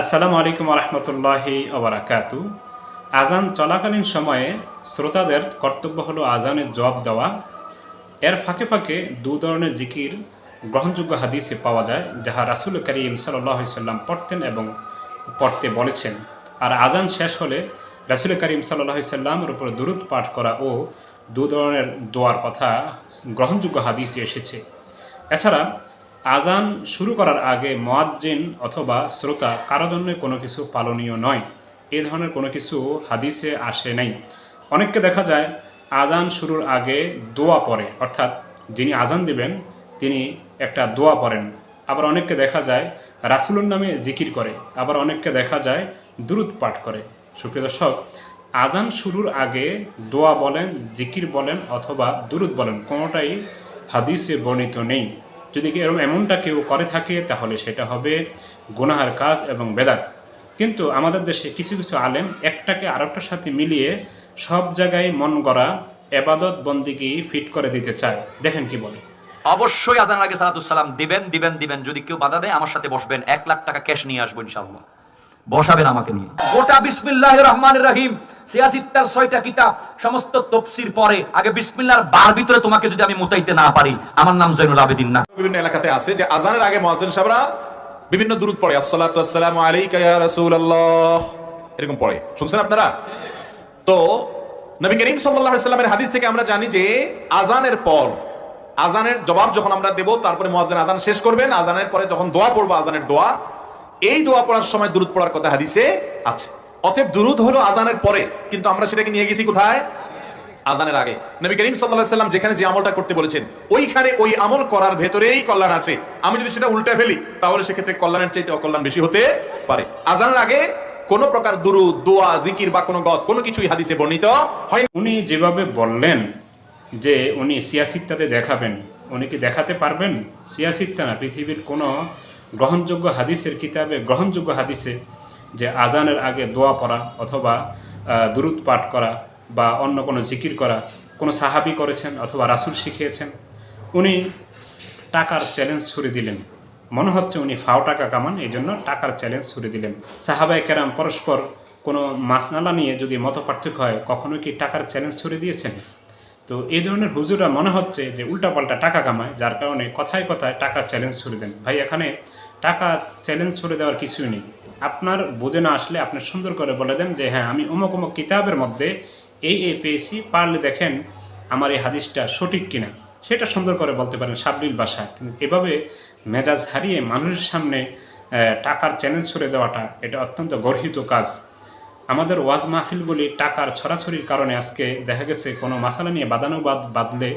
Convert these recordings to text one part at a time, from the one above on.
আসসালামু আলাইকুম রহমতুল্লাহি ওবরাকাতু। আজান চলাকালীন সময়ে শ্রোতাদের কর্তব্য হলো আজানের জবাব দেওয়া। এর ফাঁকে ফাঁকে দু ধরনের জিকির, গ্রহণযোগ্য হাদিসে পাওয়া যায়, যাহা রাসুল করিম সাল্লাহ সাল্লাম পড়তেন এবং পড়তে বলেছেন। আর আজান শেষ হলে রাসুল করিম সাল্লাহ সাল্লামের উপর দুরুদ পাঠ করা ও দু ধরনের দোয়ার কথা গ্রহণযোগ্য হাদিসে এসেছে। এছাড়া আজান শুরু করার আগে মোয়াজ্জিন অথবা শ্রোতা কারও জন্য কোনো কিছু পালনীয় নয়। এ ধরনের কোনো কিছু হাদিসে আসে নাই। অনেককে দেখা যায় আজান শুরুর আগে দোয়া পড়ে, অর্থাৎ যিনি আজান দিবেন, তিনি একটা দোয়া পড়েন। আবার অনেককে দেখা যায় রাসুলুর নামে জিকির করে, আবার অনেককে দেখা যায় দুরুদ পাঠ করে। সুপ্রিয় দর্শক আজান শুরুর আগে দোয়া বলেন, জিকির বলেন অথবা দুরুদ বলেন, কোনোটাই হাদিসে বর্ণিত নেই। যদি এরকম এমনটা কেউ করে থাকে, তাহলে সেটা হবে গুনাহার কাজ এবং বেদাত। কিন্তু আমাদের দেশে কিছু কিছু আলেম একটাকে আরেকটার সাথে মিলিয়ে সব জায়গায় মন গড়া, এবাদত বন্দিগি ফিট করে দিতে চায়। দেখেন কি বলে। অবশ্যই আজান আগে সালাতুসালাম দিবেন দিবেন দিবেন। যদি কেউ বাধা দেয়, আমার সাথে বসবেন। এক লাখ টাকা ক্যাশ নিয়ে আসব ইনশাআল্লাহ। বসাবেন আমাকে নিয়ে। গোটা বিসমিল্লাহ রহমান রহিম সিয়াসিত্তার ছয়টা কিতাব, সমস্ত তফসির পরে, আগে বিসমিল্লাহর বার ভিতরে তোমাকে যদি আমি মুতাইতে না পারি, আমার নাম জৈনুল আবেদিন না। বিভিন্ন এলাকাতে আছে যে আজানের আগে মুয়াজ্জিন সাহেবরা বিভিন্ন দূরত পড়ে, আসসালাতু আসসালামু আলাইকা ইয়া রাসূলুল্লাহ। এরকম পড়ে। শুনছেন আপনারা? তো নবী করিম সাল্লাল্লাহু আলাইহি সাল্লামের হাদিস থেকে আমরা জানি যে আজানের পর, আজানের জবাব যখন আমরা দেব, তারপরে মুয়াজ্জিন আজান শেষ করবেন, আজানের পরে যখন দোয়া পড়ব, আজানের দোয়া এই দোয়া পড়ার সময় দুরুদ পড়ার কথা হাদিসে আছে। অতএব দুরুদ হলো আজানের পরে, কিন্তু আমরা সেটাকে নিয়ে গেছি কোথায়? আজানের আগে। নবী করিম সাল্লাল্লাহু সাল্লাম যেখানে যে আমলটা করতে বলেছেন, ওইখানে ওই আমল করার ভেতরেই কল্যাণ আছে। আমি যদি সেটা উল্টে ফেলি, তাহলে সেক্ষেত্রে কল্যাণের চাইতে অকল্যাণ বেশি হতে পারে। আজানের আগে কোনো প্রকার দুরু দোয়া, জিকির বা কোনো গদ, কোনো কিছুই হাদিসে বর্ণিত হয় উনি যেভাবে বললেন যে উনি সিয়াসিত্তাতে দেখাবেন, উনি কি দেখাতে পারবেন? সিয়াসিত্তা না, পৃথিবীর কোনো গ্রহণযোগ্য হাদিসের কিতাবে, গ্রহণযোগ্য হাদিসে যে আজানের আগে দোয়া পড়া অথবা দুরুদ পাঠ করা বা অন্য কোনো জিকির করা, কোনো সাহাবি করেছেন অথবা রাসুল শিখিয়েছেন, উনি টাকার চ্যালেঞ্জ ছুড়ে দিলেন। মনে হচ্ছে উনি ফাও টাকা কামান এই জন্য টাকার চ্যালেঞ্জ ছুড়ে দিলেন। সাহাবাই কেরাম পরস্পর কোনো মাসনালা নিয়ে যদি মত পার্থক্য হয়, কখনো কি টাকার চ্যালেঞ্জ ছুড়ে দিয়েছেন? তো এই ধরনের হুজুরা মনে হচ্ছে যে উল্টাপাল্টা টাকা কামায়, যার কারণে কথায় কথায় টাকার চ্যালেঞ্জ ছুড়ে দেন। ভাই, এখানে টাকা চ্যালেঞ্জ ছুড়ে দেওয়ার কিছুই নেই। আপনার বুঝে না আসলে আপনি সুন্দর করে বলে দেন যে হ্যাঁ আমি অমুক অমুক কিতাবের মধ্যে এই এই পেয়েছি, পারলে দেখেন আমার এই হাদিসটা সঠিক কিনা। সেটা সুন্দর করে বলতে পারেন সাবলীল ভাষা কিন্তু এভাবে মেজাজ হারিয়ে মানুষের সামনে টাকার চ্যালেঞ্জ ছুড়ে দেওয়াটা এটা অত্যন্ত গর্হিত কাজ। আমাদের ওয়াজ মাহফিলগুলি টাকার ছড়াছড়ির কারণে আজকে দেখা গেছে কোনো মাসালা নিয়ে বাদানুবাদ বাদলে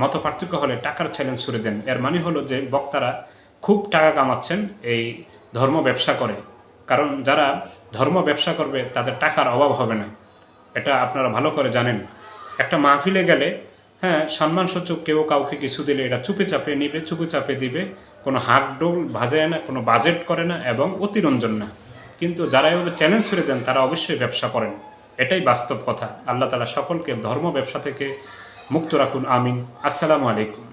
মত পার্থক্য হলে টাকার চ্যালেঞ্জ ছুড়ে দেন। এর মানে হলো যে বক্তারা খুব টাকা কামাচ্ছেন এই ধর্ম ব্যবসা করে। কারণ যারা ধর্ম ব্যবসা করবে, তাদের টাকার অভাব হবে না। এটা আপনারা ভালো করে জানেন। একটা মাহফিলে গেলে হ্যাঁ সম্মানসূচক কেউ কাউকে কিছু দিলে এটা চুপে চাপে নিবে, চুপে চাপে দিবে। কোনো হাক ডোল ভাজায় না, কোনো বাজেট করে না এবং অতিরঞ্জন না। কিন্তু যারা এভাবে চ্যালেঞ্জ করে দেন, তারা অবশ্যই ব্যবসা করেন। এটাই বাস্তব কথা। আল্লাহ তালা সকলকে ধর্ম ব্যবসা থেকে মুক্ত রাখুন। আমিন। আসসালামু আলাইকুম।